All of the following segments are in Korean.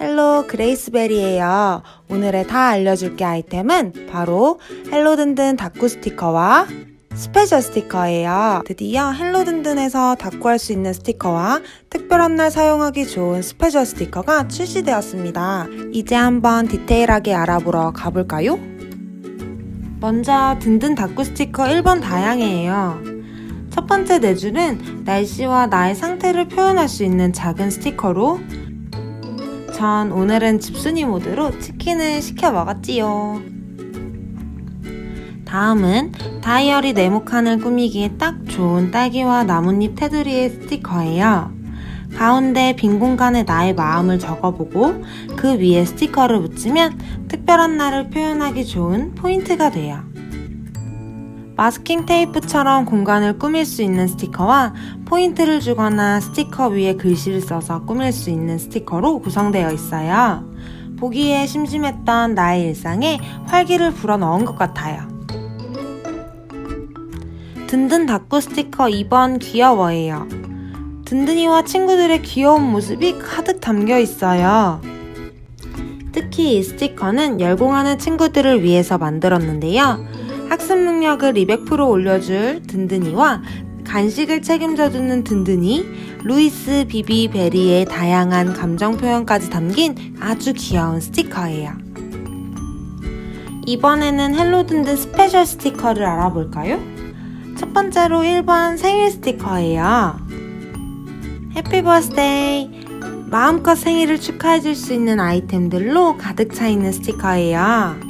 헬로 그레이스벨이에요. 오늘의 다 알려줄게 아이템은 바로 헬로 든든 다꾸 스티커와 스페셜 스티커예요. 드디어 헬로 든든에서 다꾸 할수 있는 스티커와 특별한 날 사용하기 좋은 스페셜 스티커가 출시되었습니다. 이제 한번 디테일하게 알아보러 가볼까요? 먼저 든든 다꾸 스티커 1번 다양해요. 첫 번째 네 줄은 날씨와 나의 상태를 표현할 수 있는 작은 스티커로 전 오늘은 집순이 모드로 치킨을 시켜 먹었지요. 다음은 다이어리 네모칸을 꾸미기에 딱 좋은 딸기와 나뭇잎 테두리의 스티커예요. 가운데 빈 공간에 나의 마음을 적어보고 그 위에 스티커를 붙이면 특별한 날을 표현하기 좋은 포인트가 돼요. 마스킹 테이프처럼 공간을 꾸밀 수 있는 스티커와 포인트를 주거나 스티커 위에 글씨를 써서 꾸밀 수 있는 스티커로 구성되어 있어요. 보기에 심심했던 나의 일상에 활기를 불어넣은 것 같아요. 든든 다꾸 스티커 2번 귀여워해요. 든든이와 친구들의 귀여운 모습이 가득 담겨 있어요. 특히 이 스티커는 열공하는 친구들을 위해서 만들었는데요. 학습 능력을 200% 올려줄 든든이와 간식을 책임져주는 든든이, 루이스, 비비, 베리의 다양한 감정 표현까지 담긴 아주 귀여운 스티커예요. 이번에는 헬로 든든 스페셜 스티커를 알아볼까요? 첫 번째로 1번 생일 스티커예요. 해피 버스데이! 마음껏 생일을 축하해줄 수 있는 아이템들로 가득 차 있는 스티커예요.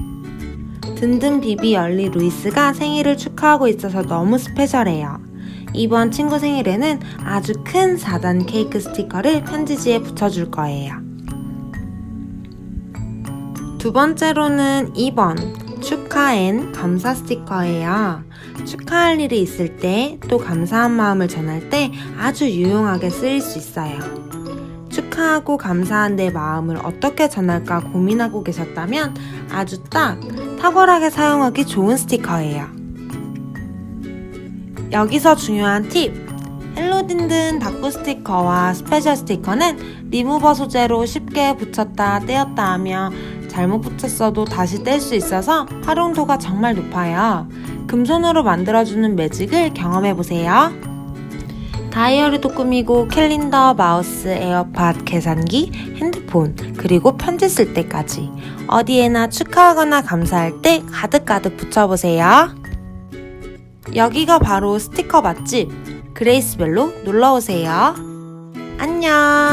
든든 비비 열리 루이스가 생일을 축하하고 있어서 너무 스페셜해요. 이번 친구 생일에는 아주 큰 4단 케이크 스티커를 편지지에 붙여줄 거예요. 두 번째로는 2번 축하 앤 감사 스티커예요. 축하할 일이 있을 때 또 감사한 마음을 전할 때 아주 유용하게 쓰일 수 있어요. 축하하고 감사한 내 마음을 어떻게 전할까 고민하고 계셨다면 아주 딱 탁월하게 사용하기 좋은 스티커예요. 여기서 중요한 팁! 헬로 딘든 다꾸 스티커와 스페셜 스티커는 리무버 소재로 쉽게 붙였다 떼었다 하며 잘못 붙였어도 다시 뗄 수 있어서 활용도가 정말 높아요. 금손으로 만들어주는 매직을 경험해보세요. 다이어리도 꾸미고 캘린더, 마우스, 에어팟, 계산기, 핸드폰, 그리고 편지 쓸 때까지 어디에나 축하하거나 감사할 때 가득가득 붙여보세요. 여기가 바로 스티커 맛집 그레이스별로 놀러오세요. 안녕!